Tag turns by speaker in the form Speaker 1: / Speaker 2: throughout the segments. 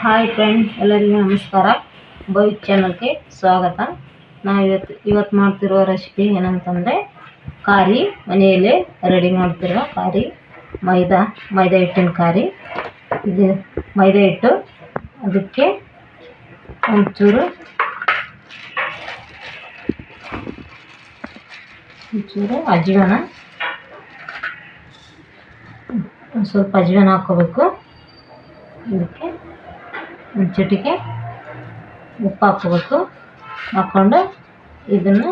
Speaker 1: Hi friends, ಎಲ್ಲರಿಗೂ ನಮಸ್ಕಾರ. Bike ಚಾನಲ್ಗೆ ಸ್ವಾಗತ. ನಾವು ಇವತ್ತು ಇವತ್ತು ಮಾಡ್ತಿರೋ ರೆಸಿಪಿ ಏನಂತಂದರೆ ಕಾರಿ ಮನೆಯಲ್ಲೇ ರೆಡಿ ಮಾಡ್ತಿರೋ ಕಾರಿ ಮೈದಾ ಮೈದಾ ಹಿಟ್ಟಿನ ಕಾರಿ ಇದು ಮೈದಾ ಹಿಟ್ಟು, ಅದಕ್ಕೆ ಒಂಚೂರು ಒಂಚೂರು ಅಜ್ವಾನ. ಸ್ವಲ್ಪ ಅಜ್ವಾನ ಹಾಕೋಬೇಕು ಇದಕ್ಕೆ ಚಿಟಿಕೆ ಉಪ್ಪು ಹಾಕ್ಬೇಕು ಹಾಕ್ಕೊಂಡು ಇದನ್ನು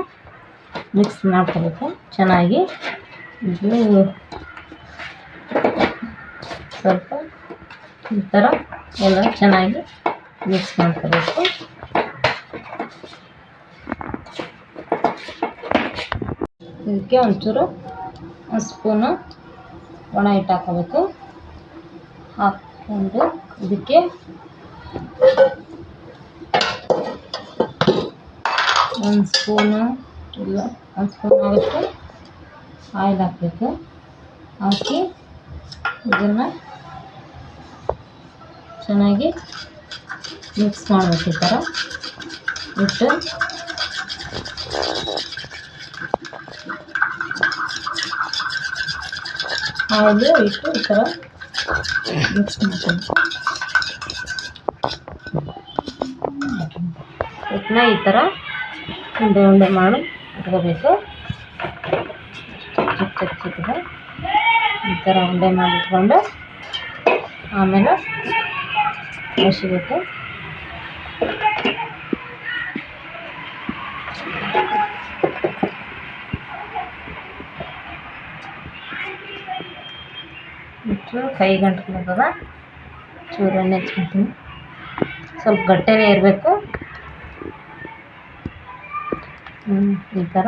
Speaker 1: ಮಿಕ್ಸ್ ಮಾಡ್ಕೋಬೇಕು. ಚೆನ್ನಾಗಿ ಇದು ಸ್ವಲ್ಪ ಈ ಥರ ಎಲ್ಲ ಚೆನ್ನಾಗಿ ಮಿಕ್ಸ್ ಮಾಡ್ಕೋಬೇಕು. ಇದಕ್ಕೆ ಒಂಚೂರು ಒಂದು ಸ್ಪೂನು ಒಣ ಹಿಟ್ಟು ಹಾಕೋಬೇಕು ಹಾಕ್ಕೊಂಡು ಇದಕ್ಕೆ ಒಂದು ಸ್ಪೂನು ಇಲ್ಲ, ಒಂದು ಸ್ಪೂನ್ ಆಗುತ್ತೆ ಆಯಿಲ್ ಹಾಕಬೇಕು. ಹಾಕಿ ಇದನ್ನು ಚೆನ್ನಾಗಿ ಮಿಕ್ಸ್ ಮಾಡಬೇಕು ಈ ಥರ. ಇಟ್ಟು ಆಯಿಲು ಇಟ್ಟು ಈ ಥರ ಮಿಕ್ಸ್ ಮಾಡ್ಕೊಂಡು ಇದನ್ನ ಈ ಥರ ಉಂಡೆ ಉಂಡೆ ಮಾಡಿ ಇಟ್ಕೋಬೇಕು ಚಿಕ್ಕ ಚಿಕ್ಕ ಚಿಕ್ಕದು ಈ ಥರ ಉಂಡೆ ಮಾಡಿ ಇಟ್ಕೊಂಡು ಆಮೇಲೆ ಬಸಿಬೇಕು ಚೂರು ಕೈ ಗಂಟ್ಕೊಳ್ತದ ಚೂರು ಎಣ್ಣೆ ಹಚ್ಕೊತೀನಿ ಸ್ವಲ್ಪ ಗಟ್ಟಿನೇ ಇರಬೇಕು ಈ ಥರ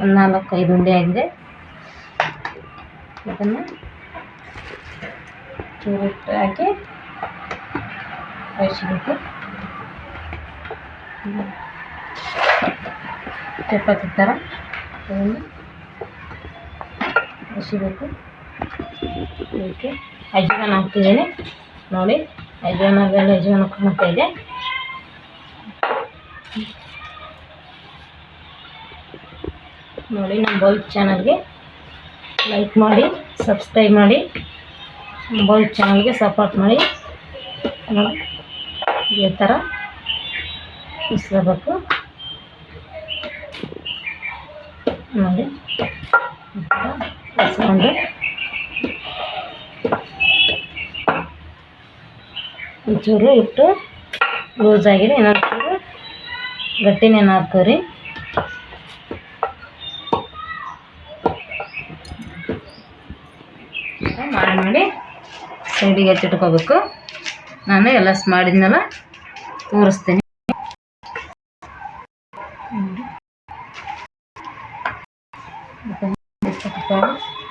Speaker 1: ಒಂದು ನಾಲ್ಕು ಐದು ಉಂಡೆ ಆಗಿದೆ. ಇದನ್ನು ಚೂರು ಹಿಟ್ಟು ಹಾಕಿ ಕಳಿಸಬೇಕು ಚಪಾತಿ ಥರ ಅದನ್ನು ಕಳಿಸಬೇಕು ಇದಕ್ಕೆ ಅಜ್ವಾನ ಹಾಕ್ತಿದ್ದೀನಿ. ನೋಡಿ ಅಜ್ವಾನದಲ್ಲಿ ಅಜ್ವಾನ ಕಾಣ್ತಾ ಇದೆ. ನೋಡಿ ನಮ್ಮ ಬೌಲ್ ಚಾನಲ್ಗೆ ಲೈಕ್ ಮಾಡಿ, ಸಬ್ಸ್ಕ್ರೈಬ್ ಮಾಡಿ, ನಮ್ಮ ಬೌಲ್ ಚಾನಲ್ಗೆ ಸಪೋರ್ಟ್ ಮಾಡಿ. ಈ ಥರ ಇಸ್ಕೋಬೇಕು ನೋಡಿ ಇಸ್ಕೊಂಡು ಒಂಚೂರು ಇಟ್ಟು ಲೂಸ್ ಆಗಿದೆ ಇನ್ನೊಂದು ಚೂರು ಗಟ್ಟಿನೇನು ಹಾಕ್ತೀವಿ ಮಾಡಿ ಮಾಡಿ ಸೈಡಿಗೆ ಎತ್ತಿಟ್ಕೋಬೇಕು. ನಾನು ಎಲ್ಲ ಮಾಡಿದ್ನೆಲ್ಲ, ತೋರಿಸ್ತೀನಿ.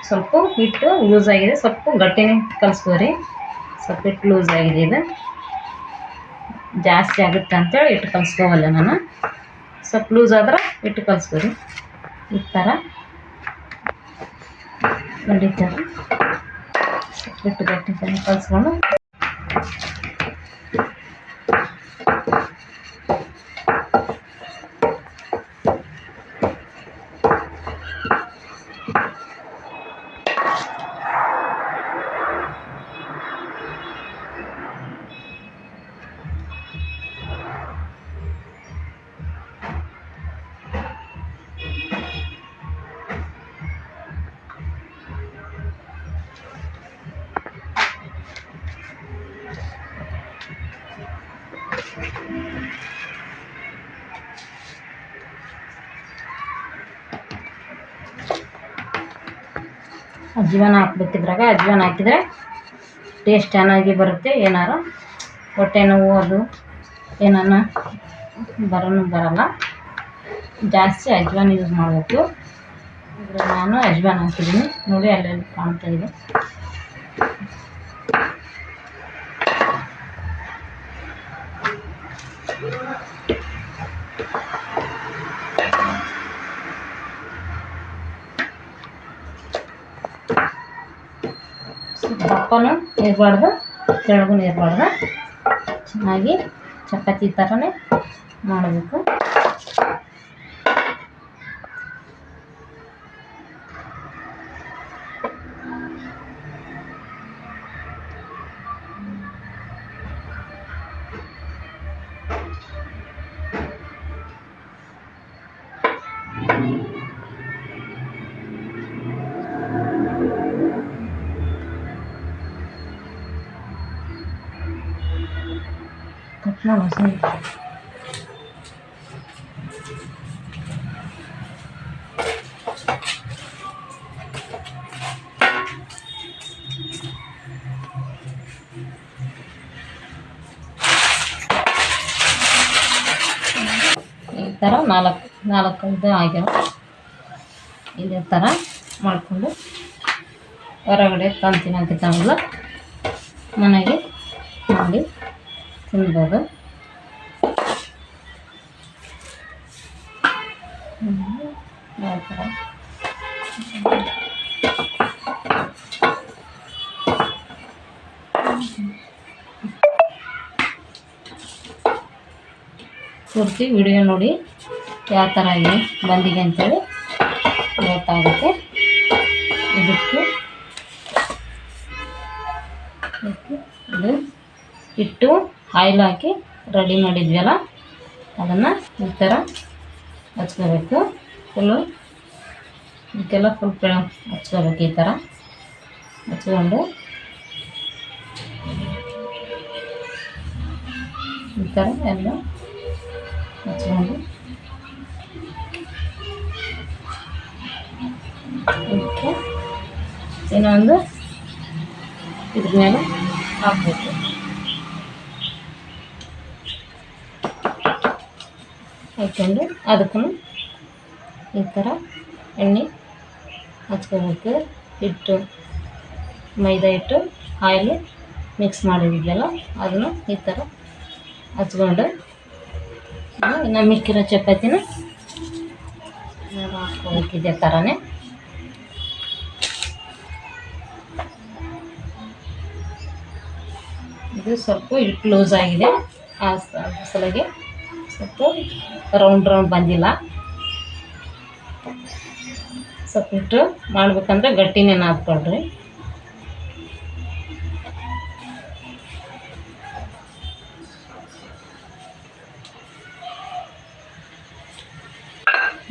Speaker 1: ಸ್ವಲ್ಪ ಹಿಟ್ಟು ಲೂಸ್ ಆಗಿದೆ. ಸ್ವಲ್ಪ ಗಟ್ಟಿನೇ ಕಲಿಸ್ಕೋರಿ. ಸ್ವಲ್ಪ ಹಿಟ್ಟು ಲೂಸ್ ಆಗಿದೆ ಇದು. ಜಾಸ್ತಿ ಆಗುತ್ತೆ ಅಂತೇಳಿ ಹಿಟ್ಟು ಕಲಿಸ್ಕೋವಲ್ಲ ನಾನು. ಸ್ವಲ್ಪ ಲೂಸ್ ಆದ್ರೆ ಹಿಟ್ಟು ಕಲಿಸ್ಕೋರಿ. ಈ ಥರ. ನೋಡಿ ಈ ಥರ ಹಿಟ್ಟು ಅಜ್ವಾನ ಹಾಕ್ಬೇಕಿದ್ರಾಗ ಅಜ್ವಾನ ಹಾಕಿದರೆ ಟೇಸ್ಟ್ ಚೆನ್ನಾಗಿ ಬರುತ್ತೆ, ಏನಾರು ಹೊಟ್ಟೆ ನೋವು ಅದು ಏನಾನ ಬರೋನು ಬರಲ್ಲ. ಜಾಸ್ತಿ ಅಜ್ವಾನ ಯೂಸ್ ಮಾಡಬೇಕು. ನಾನು ಅಜ್ವಾನ ಹಾಕಿದ್ದೀನಿ. ನೋಡಿ ಅಲ್ಲಲ್ಲಿ ಕಾಣ್ತಾ ಇದೆ. ದಪ್ಪನೂ ಇರಬಾರ್ದು ತೆಳಗೂ ಇರಬಾರ್ದು. ಚೆನ್ನಾಗಿ ಚಪಾತಿ ಥರನೇ ಮಾಡಬೇಕು. ಮಾಡೋ ಸರಿ ಈ ಥರ ನಾಲ್ಕು ನಾಲ್ಕು ಇದು ಆಗ್ಯಾವ. ಇದೇ ಥರ ಮಾಡಿಕೊಂಡು ಹೊರಗಡೆ ತಂತಿನ ಹಾಕಿದ್ದಾವಲ್ಲ ಮನೆಗೆ ಮಾಡಿ. ತಿನ್ಬೋದು. ಯಾವ ಥರ ಪೂರ್ತಿ ವಿಡಿಯೋ ನೋಡಿ ಯಾವ ಥರ ಇದೆ ಬಂದಿದೆ ಅಂತೇಳಿ ಗೊತ್ತಾಗುತ್ತೆ ಆಯಿಲ್ ಹಾಕಿ ರೆಡಿ ಮಾಡಿದ್ವಲ್ಲ? ಅದನ್ನು ಈ ಥರ ಹಚ್ಕೋಬೇಕು. ಫುಲ್ಲು ಇದಕ್ಕೆಲ್ಲ ಫುಲ್ ಹಚ್ಕೋಬೇಕು ಈ ಥರ ಹಚ್ಕೊಂಡು ಈ ಥರ ಎಲ್ಲ ಹಚ್ಕೊಂಡು ಇದಕ್ಕೆ ಇನ್ನೊಂದು ಇದ್ರ ಮೇಲೆ ಹಾಕ್ಬೇಕು. ಹಾಕ್ಕೊಂಡು ಅದಕ್ಕೂ ಈ ಥರ ಎಣ್ಣೆ ಹಚ್ಕೋಬೇಕು. ಹಿಟ್ಟು, ಮೈದಾ ಹಿಟ್ಟು, ಆಯಿಲ್ ಮಿಕ್ಸ್ ಮಾಡಿದ್ವಲ್ಲ ಅದನ್ನು ಈ ಥರ ಹಚ್ಕೊಂಡು ಇನ್ನು ಮಿಕ್ಕಿರೋ ಚಪಾತಿನ ಹಾಕ್ಕೋಬೇಕು ಥರನೇ ಇದು ಸ್ವಲ್ಪ ಕ್ಲೋಸ್ ಆಗಿದೆ. ಆ ಸಲಗೆ ಸ್ವಲ್ಪ ರೌಂಡ್ ರೌಂಡ್ ಬಂದಿಲ್ಲ. ಸ್ವಲ್ಪ ಇಟ್ಟು ಮಾಡ್ಬೇಕಂದ್ರೆ ಗಟ್ಟಿನೇ ನಾದ್ಕೊಳ್ರಿ.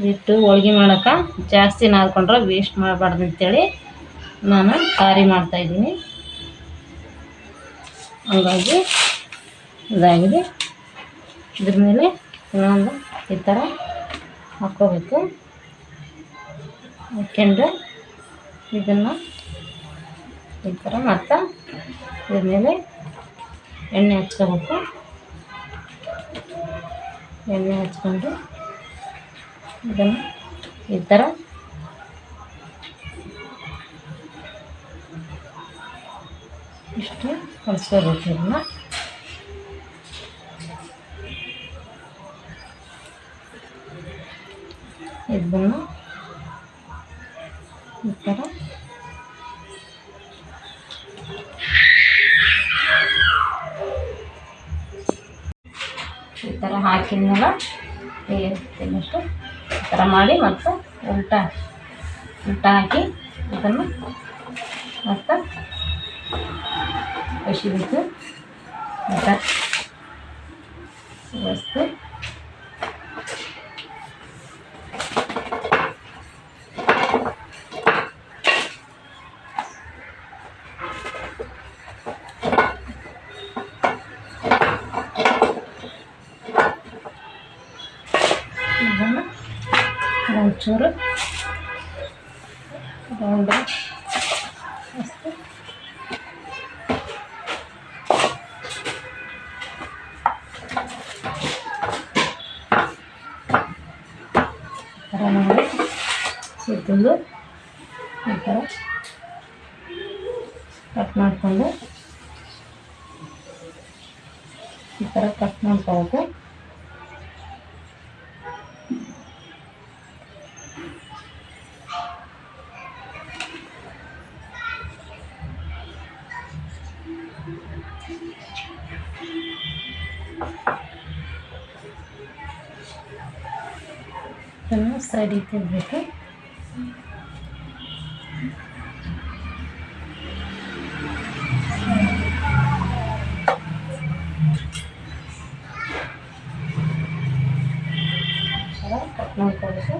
Speaker 1: ಹಿಟ್ಟು ಹೋಳ್ಗೆ ಮಾಡೋಕೆ ಜಾಸ್ತಿ ನಾದ್ಕೊಂಡ್ರೆ ವೇಸ್ಟ್ ಮಾಡಬಾರ್ದು ಅಂತೇಳಿ ನಾನು ಖಾರಿ ಮಾಡ್ತಾಯಿದ್ದೀನಿ ಹಂಗಾಗಿ ಇದಾಗಿದೆ. ಇದ್ರ ಮೇಲೆ ಇನ್ನೊಂದು ಈ ಥರ ಹಾಕ್ಕೋಬೇಕು. ಹಾಕ್ಕೊಂಡು ಇದನ್ನು ಈ ಥರ ಮತ್ತು ಇದ್ರ ಮೇಲೆ ಎಣ್ಣೆ ಹಚ್ಕೋಬೇಕು. ಎಣ್ಣೆ ಹಚ್ಕೊಂಡು ಇದನ್ನು ಈ ಥರ ಇಷ್ಟು ಕಲಿಸ್ಕೋಬೇಕು ಇದನ್ನ. ಇದನ್ನು ಈ ಥರ ಈ ಥರ ಹಾಕಿದ್ಮೇಲೆ ತಿನ್ನಷ್ಟು ಈ ಥರ ಮಾಡಿ ಮತ್ತು ಉಲ್ಟ ಉಲ್ಟ ಹಾಕಿ ಇದನ್ನು ಮತ್ತು ಕಸಿಬೇಕು ಮತ್ತು ವಸ್ತು ಒಂಚೂರು ರೌಂಡ್ ಅಷ್ಟು ಥರ ಮಾಡಿ ಸುತ್ತಲು ಈ ಥರ ಕಟ್ ಮಾಡಿಕೊಂಡು ಈ ಥರ ಕಟ್ ಮಾಡ್ಕೋಬೇಕು ಇದನ್ನು ಸೈಡಿಗೆ ತೆಗಬೇಕು ಕಟ್ ಮಾಡ್ಕೊಬೇಕು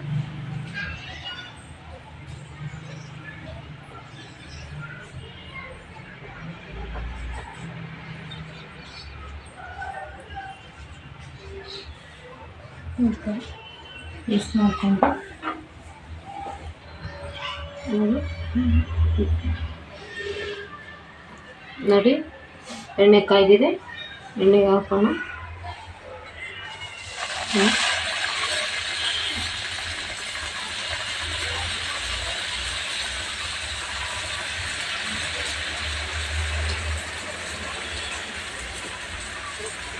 Speaker 1: ಮತ್ತು ಮಾಡ್ಕೊಂಡು ನೋಡಿ ಎಣ್ಣೆ ಕಾಯ್ದಿದೆ ಎಣ್ಣೆಗೆ ಹಾಕೋಣ.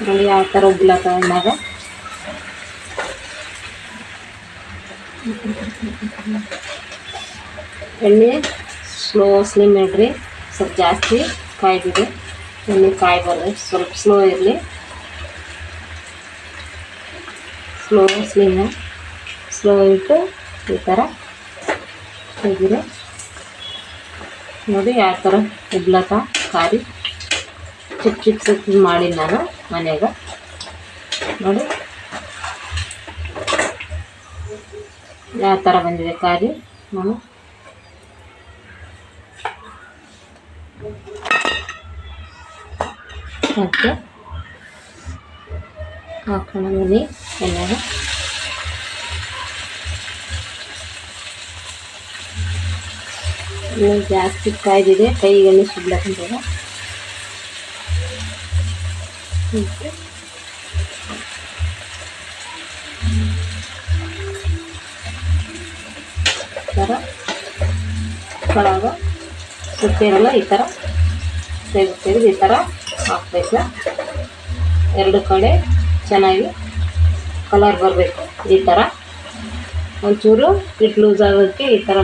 Speaker 1: ನೋಡಿ ಯಾವ ಥರ ಎಣ್ಣಾಗ ಎಣ್ಣೆ ಸ್ಲೋ ಸ್ಲಿಮ್ ಇಡ್ರಿ ಸ್ವಲ್ಪ ಜಾಸ್ತಿ ಕಾಯ್ದಿದೆ ಎಣ್ಣೆ ಕಾಯಿ ಬರ್ರಿ ಸ್ವಲ್ಪ ಸ್ಲೋ ಇರಲಿ. ಸ್ಲೋ ಸ್ಲಿಮ್, ಸ್ಲೋ ಇಟ್ಟು ಈ ಥರ ತೆಗೀರಿ ನೋಡಿ ಯಾವ ಥರ ಉಗ್ಲತ್ತ ಕಾರಿ. ಚಿಕ್ಕ ಚಿಕ್ಕ ಚಿಕ್ಕ ಮಾಡಿ ನಾನು ಮನೆಯಾಗ. ನೋಡಿ. ಯಾವ ಥರ ಬಂದಿದೆ ಕಾರಿ ನಾನು ಮತ್ತು ಹಾಕೋಣ ಮನೆ ಎಲ್ಲ ಇನ್ನೂ ಜಾಸ್ತಿ ಕಾಯ್ದಿದೆ ಕೈಗೆ ಎಣ್ಣೆ ಥರ ಕೆಳಗ ಸುತ್ತಿರಲ್ಲ ಈ ಥರ ತೆಗೆದು ತೆಗೆದು ಈ ಥರ ಹಾಕ್ಬೇಕು. ಎರಡು ಕಡೆ ಚೆನ್ನಾಗಿ ಕಲರ್ ಬರಬೇಕು ಈ ಥರ ಒಂಚೂರು ಹಿಟ್ಟು ಲೂಸ್ ಆಗೋಕ್ಕೆ ಈ ಥರ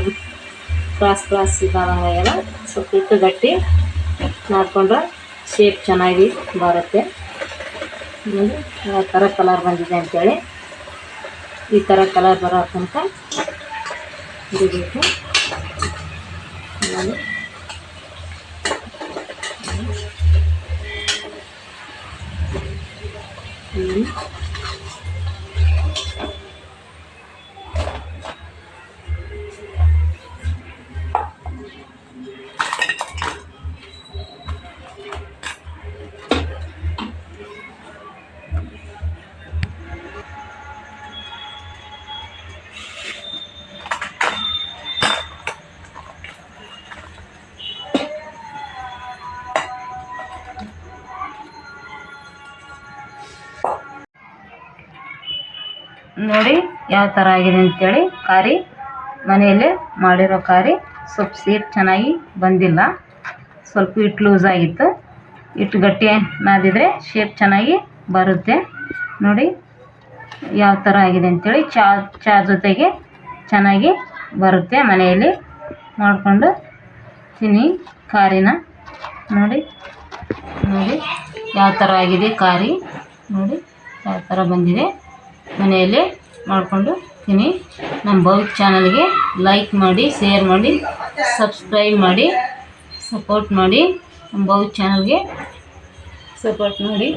Speaker 1: ಕ್ರಾಸ್ ಕ್ರಾಸ್ ಇದಾದಂಗೆಲ್ಲ ಸ್ವಲ್ಪ ಹಿಟ್ಟು ಗಟ್ಟಿ ಮಾಡಿಕೊಂಡ್ರೆ ಶೇಪ್ ಚೆನ್ನಾಗಿ ಬರುತ್ತೆ. ಯಾವ ಥರ ಕಲರ್ ಬಂದಿದೆ ಅಂತೇಳಿ ಈ ಥರ ಕಲರ್ ಬರೋ দিয়ে দেখো মানে Mm-hmm. ನೋಡಿ ಯಾವ ಥರ ಆಗಿದೆ ಅಂತೇಳಿ ಕಾರಿ, ಮನೆಯಲ್ಲೇ ಮಾಡಿರೋ ಕಾರಿ ಸ್ವಲ್ಪ ಸೇಫ್ ಚೆನ್ನಾಗಿ ಬಂದಿಲ್ಲ. ಸ್ವಲ್ಪ ಹಿಟ್ಟು ಲೂಸ್ ಆಗಿತ್ತು. ಹಿಟ್ಟು ಗಟ್ಟಿ ನಾದಿದ್ರೆ ಶೇಪ್ ಚೆನ್ನಾಗಿ ಬರುತ್ತೆ. ನೋಡಿ ಯಾವ ಥರ ಆಗಿದೆ ಅಂತೇಳಿ ಚಾ ಚಾ ಜೊತೆಗೆ ಚೆನ್ನಾಗಿ ಬರುತ್ತೆ ಮನೆಯಲ್ಲಿ. ಮಾಡಿಕೊಂಡು ತಿನ್ನಿ ಕಾರಿನ. ನೋಡಿ ನೋಡಿ ಯಾವ ಥರ ಆಗಿದೆ ಕಾರಿ. ನೋಡಿ ಯಾವ ಥರ ಬಂದಿದೆ. ಮನೆಯಲ್ಲೇ ಮಾಡಿಕೊಂಡು ತಿನ್ನಿ. ನಮ್ಮ ಭವಿಕ್ ಚಾನಲ್ಗೆ ಲೈಕ್ ಮಾಡಿ ಶೇರ್ ಮಾಡಿ ಸಬ್ಸ್ಕ್ರೈಬ್ ಮಾಡಿ ಸಪೋರ್ಟ್ ಮಾಡಿ. ನಮ್ಮ ಭವಿಕ್ ಚಾನಲ್ಗೆ ಸಪೋರ್ಟ್ ಮಾಡಿ.